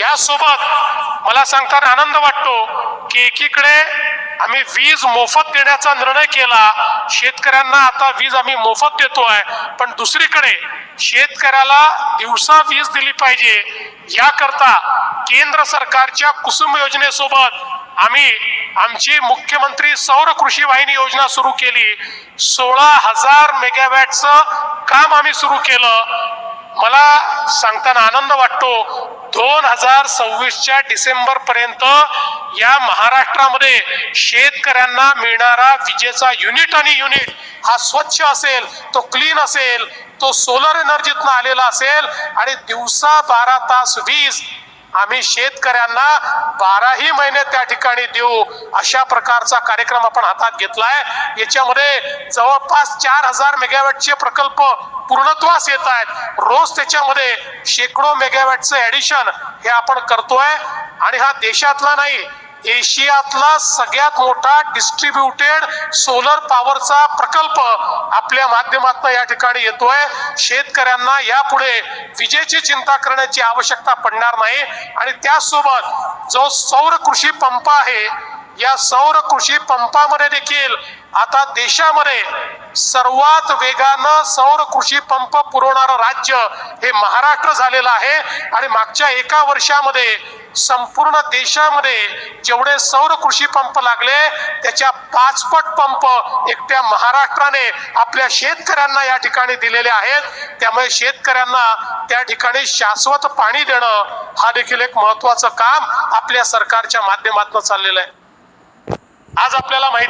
यासोबत मला सांगताना आनंद वाटतो की एकीकडे आम्ही वीज मोफत देण्याचा निर्णय केला शेतकऱ्यांना आता वीज आम्ही मोफत देतोय पण दुसरीकडे शेतकऱ्याला दिवसा वीज दिली पाहिजे. याकरता केंद्र सरकारच्या कुसुम योजनेसोबत आम्ही आमची मुख्यमंत्री सौर कृषी वाहिनी योजना सुरू केली. सोळा हजार मेगावॅटचं काम आम्ही सुरू केलं. मला सांगताना आनंद वाटतो दोन हजार सव्वीसच्या डिसेंबर पर्यंत या महाराष्ट्रामध्ये शेतकऱ्यांना मिळणारा विजेचा युनिट आणि युनिट हा स्वच्छ असेल तो क्लीन असेल तो सोलर एनर्जीतनं आलेला असेल आणि दिवसा बारा तास वीज आम्ही शेतकऱ्यांना बाराही महिने त्या ठिकाणी देऊ अशा प्रकारचा कार्यक्रम आपण हातात घेतलाय. याच्यामध्ये जवळपास चार हजार मेगावॅटचे प्रकल्प पूर्णत्वास येत आहेत. रोज त्याच्यामध्ये शेकडो मेगावॅटचं ऍडिशन हे आपण करतोय. आणि हा देशातला नाही एशियातला सगळ्यात मोठा डिस्ट्रीब्युटेड सोलर पॉवरचा प्रकल्प आपल्या माध्यमातून या ठिकाणी येतोय. शेतकऱ्यांना यापुढे विजेची चिंता करण्याची आवश्यकता पडणार नाही. आणि त्यासोबत जो सौर कृषी पंप आहे या सौर कृषी पंपामध्ये देखील आता देशामध्ये सर्वात वेगानं सौर कृषी पंप पुरवणारं राज्य हे महाराष्ट्र झालेलं आहे. आणि मागच्या एका वर्षामध्ये संपूर्ण देशामध्ये जेवढे सौर कृषी पंप लागले त्याच्या पाचपट पंप एकट्या महाराष्ट्राने आपल्या शेतकऱ्यांना या ठिकाणी दिलेले आहेत. त्यामुळे शेतकऱ्यांना त्या ठिकाणी शाश्वत पाणी देणं हा देखील एक महत्वाचं काम आपल्या सरकारच्या माध्यमातून चाललेलं आहे. आज आपल्याला माहिती